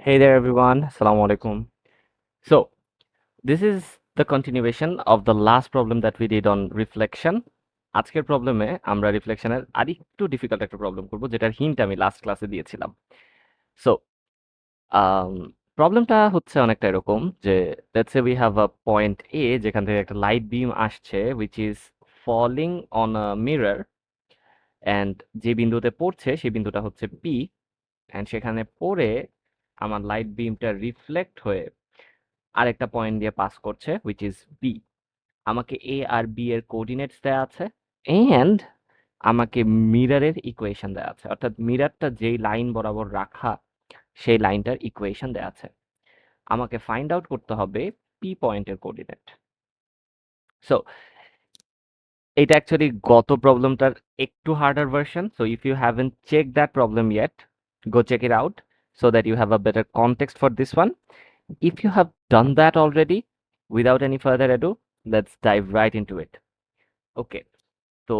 Hey there, everyone. Assalamu alaikum. So, this is the continuation of the last problem that we did on reflection. আজকের প্রবলেমে আমরা রিফ্লেকশনের আরেকটু difficult একটা problem করব যেটার হিন্ট আমি লাস্ট ক্লাসে দিয়েছিলাম সো প্রবলেমটা হচ্ছে অনেকটা এরকম যে let's say we have a point A যেখান থেকে একটা লাইট বিম আসছে which is falling on a mirror and যে বিন্দুতে পড়ছে সেই বিন্দুটা হচ্ছে পি অ্যান্ড সেখানে পড়ে আমার লাইট বিমটা রিফ্লেক্ট হয়ে আরেকটা পয়েন্ট দিয়ে পাস করছে হুইচ ইজ বি আমাকে এ আর বি এর কোঅর্ডিনেটস দেওয়া আছে এন্ড আমাকে মিররের ইকুয়েশন দেওয়া আছে। অর্থাৎ মিররটা যেই লাইন বরাবর রাখা, সেই লাইনটার ইকুয়েশন দেওয়া আছে। আমাকে ফাইন্ড আউট করতে হবে পি পয়েন্টের কোঅর্ডিনেট সো এটা অ্যাকচুয়ালি গত প্রবলেমটার একটু harder version so if you haven't check that problem yet go check it out so that you have a better context for this one. If you have done that already, without any further ado, let's dive right into it. Okay, তো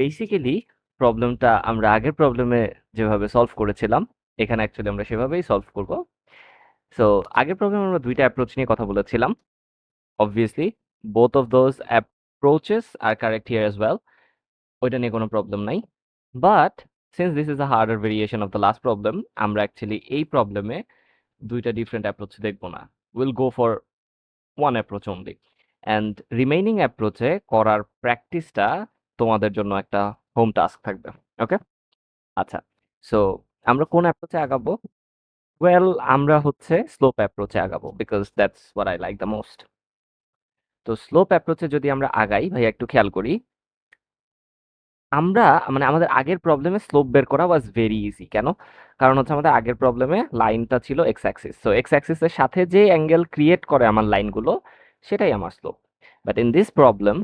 basically প্রবলেমটা আমরা আগের প্রবলেমে যেভাবে solve করেছিলাম এখানে actually আমরা সেভাবেই সলভ করব সো আগের প্রবলেমে আমরা দুইটা অ্যাপ্রোচ নিয়ে কথা বলেছিলাম obviously both of those approaches are correct here as well ওইটা নিয়ে কোনো প্রবলেম নাই but since this is a harder variation of the last problem, আমরা অ্যাকচুয়ালি এই প্রবলেমে দুইটা ডিফারেন্ট অ্যাপ্রোচ দেখব না। Will go for one approach only and remaining অ্যাপ্রোচে করার প্র্যাকটিসটা তোমাদের জন্য একটা হোম টাস্ক থাকবে ওকে আচ্ছা সো আমরা কোন অ্যাপ্রোচে আগাবো? ওয়েল আমরা হচ্ছে স্লোপ অ্যাপ্রোচে আগাবো because that's what I like the most তো স্লোপ অ্যাপ্রোচে যদি আমরা আগাই ভাই একটু খেয়াল করি। আমরা মানে আমাদের আগের প্রবলেমে স্লোপ বের করা ওয়াজ ভেরি ইজি কেন? কারণ হচ্ছে আমাদের আগের প্রবলেমে লাইনটা ছিল এক্স অ্যাক্সিস সো এক্স অ্যাক্সিসের সাথে যে অ্যাঙ্গেল ক্রিয়েট করে আমার লাইনগুলো, সেটাই আমার slope but in this problem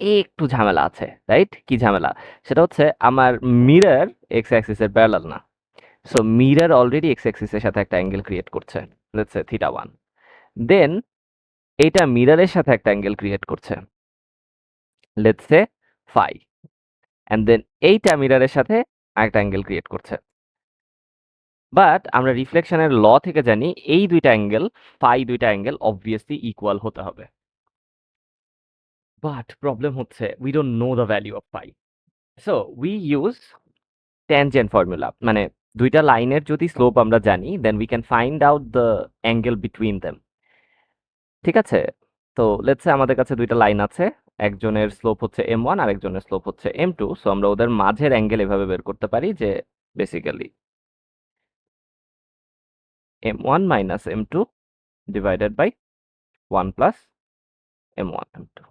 একটু ঝামেলা আছে রাইট কি ঝামেলা? সেটা হচ্ছে আমার মিরর এক্স অ্যাক্সিসের প্যারালাল না। সো মিরর অলরেডি এক্স অ্যাক্সিসের সাথে একটা অ্যাঙ্গেল ক্রিয়েট করছে। Let's say theta one then এটা মিররের সাথে একটা অ্যাঙ্গেল ক্রিয়েট করছে। Let's say phi and then এইটা মিররের সাথে আরেকটা অ্যাঙ্গেল ক্রিয়েট করছে। বাট আমরা রিফ্লেকশনের ল থেকে জানি এই দুইটা অ্যাঙ্গেল ফাই দুইটা অ্যাঙ্গেল অবভিয়াসলি ইকুয়াল হতে হবে। বাট প্রবলেম হচ্ছে we don't know the value of phi so we use tangent formula মানে দুইটা লাইনের যদি স্লোপ আমরা জানি then we can find out the angle between them ঠিক আছে? তো লেটসে আমাদের কাছে দুইটা লাইন আছে। একজনের স্লোপ হচ্ছে এম ওয়ান আর একজনের স্লোপ হচ্ছে এম টু সো আমরা ওদের মাঝের অ্যাঙ্গেল এভাবে বের করতে পারি যে basically M one minus M two divided by one plus M one M two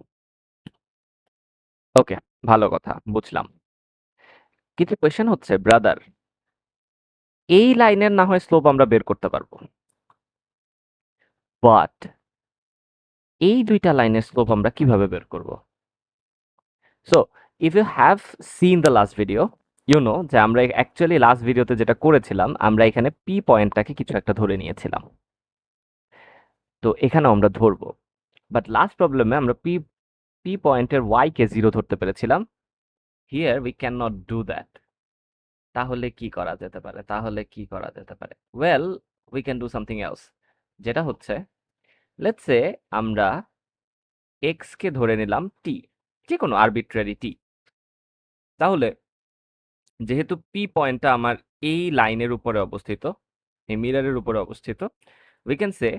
okay ভালো কথা, বুঝলাম। কিন্তু কোয়েশ্চেন হচ্ছে ব্রাদার এই লাইনের না হয় স্লোপ আমরা বের করতে পারব। বাট এই দুইটা লাইনের স্লোপ আমরা কীভাবে বের করব? So if you have seen the last video you know যে আমরা অ্যাকচুয়ালি লাস্ট ভিডিওতে যেটা করেছিলাম, আমরা এখানে পি পয়েন্টটাকে কিছু একটা ধরে নিয়েছিলাম। তো এখানেও আমরা ধরবো। বাট লাস্ট প্রবলেমে আমরা পি পি পয়েন্টের ওয়াই কে জিরো ধরতে পেরেছিলাম। Here we can not do that তাহলে কি করা যেতে পারে? তাহলে কি করা যেতে পারে? Well we can do something else যেটা হচ্ছে লেটস আমরা এক্স কে ধরে নিলাম টি যে কোনো আরবিট্রারি টি তাহলে যেহেতু পি পয়েন্টটা আমার এই লাইনের উপরে অবস্থিত, এই মিরারের উপরে অবস্থিত we can say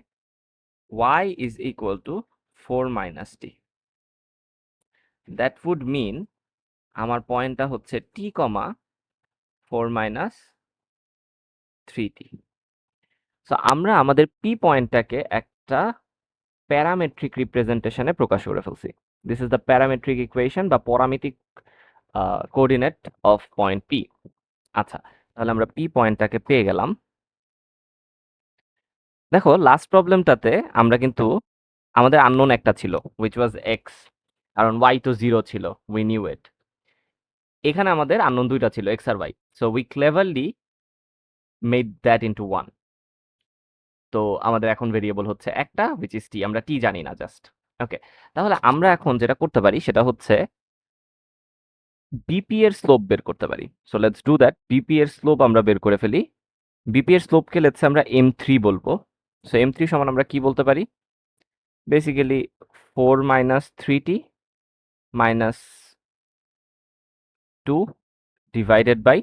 Y is equal to four minus T that would mean আমার পয়েন্টটা হচ্ছে T comma four minus three T so আমরা আমাদের পি পয়েন্টটাকে একটা প্যারামেট্রিক রিপ্রেজেন্টেশনে প্রকাশ করে ফেলছি। This is the parametric equation বা পরামিতিক কোঅর্ডিনেট অফ পয়েন্ট পি আচ্ছা তাহলে আমরা পি পয়েন্টটাকে পেয়ে গেলাম। দেখো লাস্ট প্রবলেমটাতে আমরা কিন্তু আমাদের আননোন একটা ছিল উইচ ওয়াজ এক্স কারণ ওয়াই তো জিরো ছিল উই নিউ ইট এখানে আমাদের আননোন দুইটা ছিল X R Y so we cleverly made that into one তো আমাদের এখন ভেরিয়েবল হচ্ছে একটা উইচ ইজ টি আমরা টি জানি না জাস্ট ওকে তাহলে আমরা এখন যেটা করতে পারি, সেটা হচ্ছে বিপি এর স্লোপ বের করতে পারি। So let's do that BP এর স্লোপ আমরা বের করে ফেলি। বিপি এর স্লোপকে লেটস আমরা এম থ্রি বলব। সো এম থ্রি সমান আমরা কি বলতে পারি? Basically four minus three T minus two divided by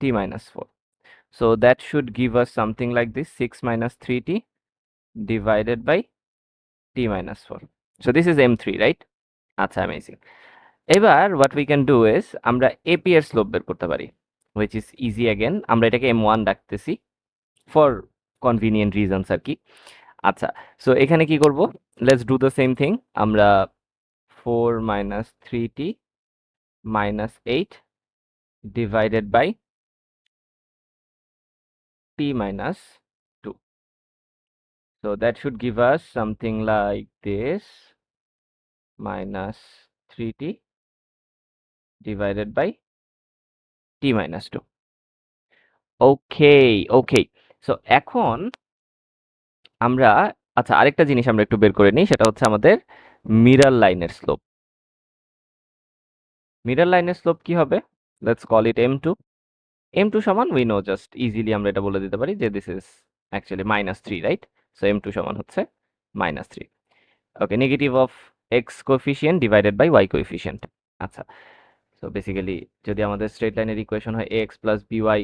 T minus 4. So that should give us something like this 6 minus 3t divided by t minus 4. So this is m3, right? আচ্ছা amazing. এবার what we can do is আমরা AP এর slope বের করতে পারি which is easy again. আমরা এটাকে m1 রাখতেছি for convenient reasons আর কি আচ্ছা সো এখানে কি করব let's do the same thing আমরা 4 minus 3t minus 8 divided by t minus 2. So that should give us something like this minus 3t divided by t minus 2. Okay, okay. So এখন আমরা আচ্ছা আরেকটা জিনিস আমরা একটু বের করে নিই সেটা হচ্ছে আমাদের মিরর লাইনের স্লোপ মিরর লাইনের স্লোপ কি হবে let's call it M two M two সমান উই নো জাস্ট ইজিলি আমরা এটা বলে দিতে পারি যে this is actually minus three right so M two সমান হচ্ছে minus three okay negative of X coefficient divided by Y coefficient আচ্ছা সো বেসিক্যালি যদি আমাদের স্ট্রেট লাইনের ইকুয়েশন হয় X plus B Y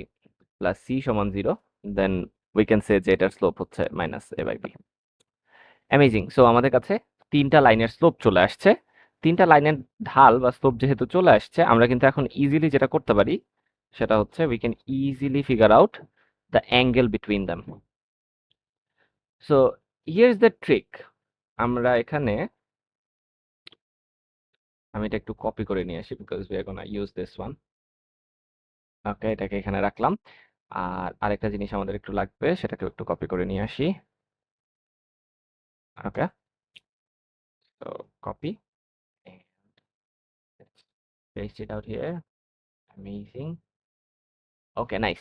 plus C সমান zero then we can say যে এটার স্লোপ হচ্ছে minus A by B amazing so আমাদের কাছে তিনটা লাইনের স্লোপ চলে আসছে। তিনটা লাইনের ঢাল বা স্লোপ যেহেতু চলে আসছে, আমরা কিন্তু এখন ইজিলি যেটা করতে পারি সেটা হচ্ছে we can easily figure out the angle between them so here is the trick আমরা এখানে, আমি এটা একটু কপি করে নিয়ে আসি because we gonna use this one okay এটাকে এখানে রাখলাম। আর আরেকটা জিনিস আমাদের একটু লাগবে সেটাকে একটু কপি করে নিয়ে আসি। Okay so copy paste it out here. Amazing. Okay nice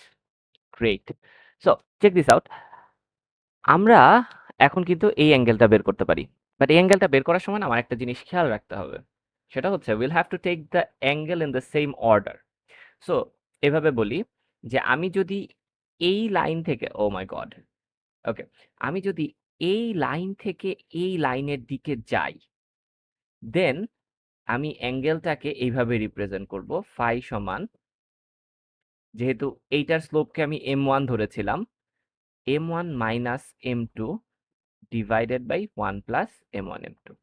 great. So check this out আমরা এখন কিন্তু এই অ্যাঙ্গেলটা বের করতে পারি। বাট এই অ্যাঙ্গেলটা বের করার সময় আমার একটা জিনিস খেয়াল রাখতে হবে। সেটা হচ্ছে will have to take the angle in the same order so এভাবে বলি যে আমি যদি এই লাইন থেকে ও মাই গড ওকে আমি যদি এই লাইন থেকে এই লাইনের দিকে যাই দেন আমি অ্যাঙ্গেলটাকে এইভাবে রিপ্রেজেন্ট করব ফাই সমান যেহেতু এইটার স্লোপকে আমি এম ওয়ান ধরেছিলাম M one minus M two divided by one plus M one M two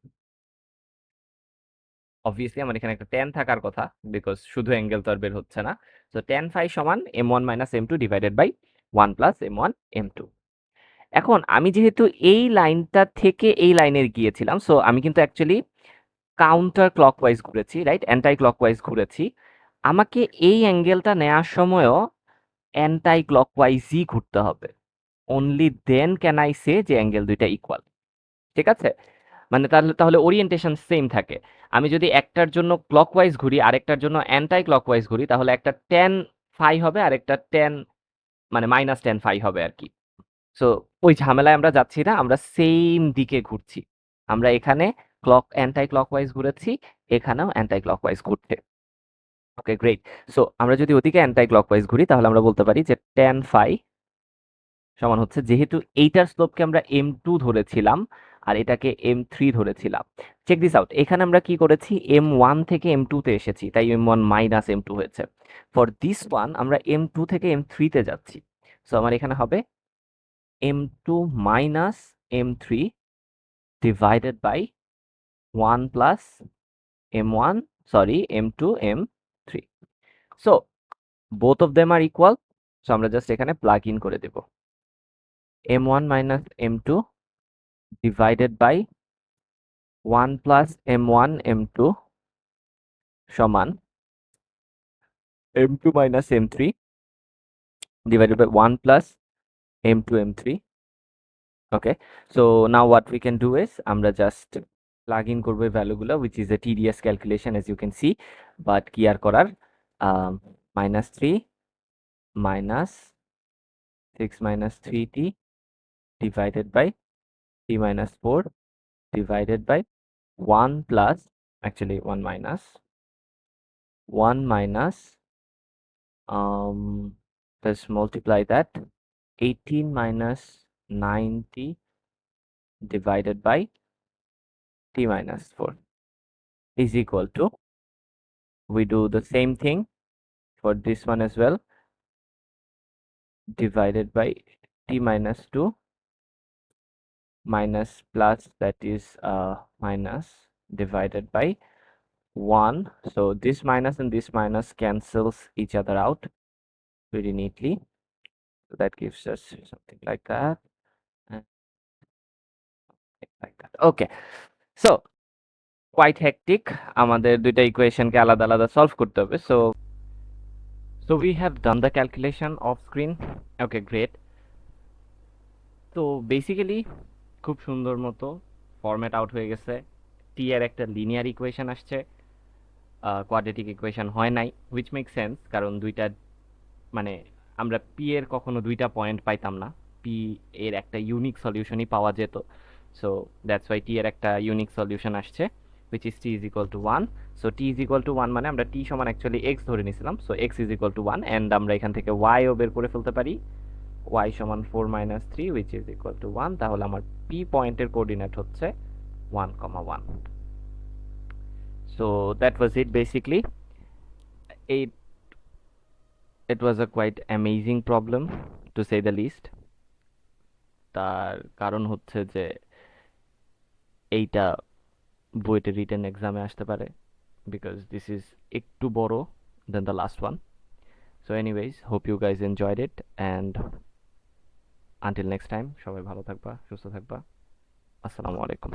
obviously আমার এখানে একটা টেন থাকার কথা বিকজ শুধু অ্যাঙ্গেল তো আর বের হচ্ছে না। সো টেন ফাই সমান M one minus M two divided by one plus M one M two এখন, আমি যেহেতু এই লাইনটা থেকে এই লাইনে গিয়েছিলাম সো আমি কিন্তু অ্যাকচুয়ালি কাউন্টার ক্লকওয়াইজ ঘুরেছি রাইট অ্যান্টাই ক্লকওয়াইজ ঘুরেছি। আমাকে এই অ্যাঙ্গেলটা নেওয়ার সময়ও অ্যান্টাই ক্লকওয়াইজই ঘুরতে হবে। Only then can I say যে অ্যাঙ্গেল দুইটা ইকুয়াল ঠিক আছে? মানে তাহলে তাহলে ওরিয়েন্টেশন সেম থাকে। আমি যদি একটার জন্য ক্লকওয়াইজ ঘুরি, আরেকটার জন্য অ্যান্টাই ক্লকওয়াইজ ঘুরি, তাহলে একটা টেন ফাই হবে আর একটা টেন মানে মাইনাস টেন ফাই হবে আর কি। সো ওই ঝামেলায় আমরা যাচ্ছি না, আমরা সেম দিকে ঘুরছি। আমরা এখানে ক্লক অ্যান্টাই ক্লকওয়াইজ ঘুরেছি, এখানেও অ্যান্টাই ক্লকওয়াইজ ঘুরছে। ওকে গ্রেট সো আমরা যদি ওদিকে অ্যান্টাই ক্লকওয়াইজ ঘুরি, তাহলে আমরা বলতে পারি যে টেন ফাই সমান হচ্ছে যেহেতু এইটার স্লোপকে আমরা এম টু ধরেছিলাম, আর এটাকে এম থ্রি ধরেছিলাম। চেক দিস আউট এখানে আমরা কি করেছি? এম ওয়ান থেকে এম টুতে এসেছি, তাই M one minus M two হয়েছে। ফর দিস ওয়ান আমরা এম টু থেকে এম থ্রিতে যাচ্ছি। সো আমার এখানে হবে M two minus M three divided by one plus M one sorry M two M so both of them are equal so আমরা just এখানে প্লাগ ইন করে দেব। M one minus M two divided by one plus M one M two সমান M two minus M three divided by one plus M two M three okay so now what we can do is আমরা just plug in করব ভ্যালুগুলো which is a TDS calculation as you can see but কি আর করার? Um, minus 3 minus 6 minus 3t divided by t minus 4 divided by 1 plus actually 1 minus 1 minus um let's multiply that. 18 minus 90 divided by t minus 4 is equal to we do the same thing for this one as well divided by t minus 2 minus plus that is uh, minus divided by 1 so this minus and this minus cancels each other out pretty neatly. So that gives us something like that. And like that. Okay. So quite hectic. আমাদের দুইটা ইকুয়েশনকে আলাদা আলাদা solve করতে হবে so so we have done the calculation of screen okay great তো basically খুব সুন্দর মতো ফরম্যাট আউট হয়ে গেছে। টি এর একটা লিনিয়ার ইকুয়েশন আসছে। কোয়াড্রেটিক ইকুয়েশন হয় নাই হুইচ মেক সেন্স কারণ দুইটা মানে আমরা পি এর কখনো দুইটা পয়েন্ট পাইতাম না। পি এর একটা ইউনিক সলিউশনই পাওয়া যেত। সো দ্যাটস ওয়াই টি এর একটা ইউনিক সলিউশন আসছে। Which is t is equal to 1 so t is equal to 1 মানে আমরা t সমান অ্যাকচুয়ালি x ধরে নিছিলাম so x is equal to 1 and আমরা এখান থেকে y ও বের করে ফেলতে পারি y সমান 4 minus 3 which is equal to 1 তাহলে আমার p পয়েন্টের কোঅর্ডিনেট হচ্ছে 1 1 so that was it basically it it was a quite amazing problem to say the least তার কারণ হচ্ছে যে এইটা বুয়েটে রিটার্ন এক্সামে আসতে পারে বিকজ দিস ইজ একটু বড় then the last one so anyways hope you guys enjoyed it and until next time সবাই ভালো থাকবা, সুস্থ থাকবা। আসসালামু আলাইকুম।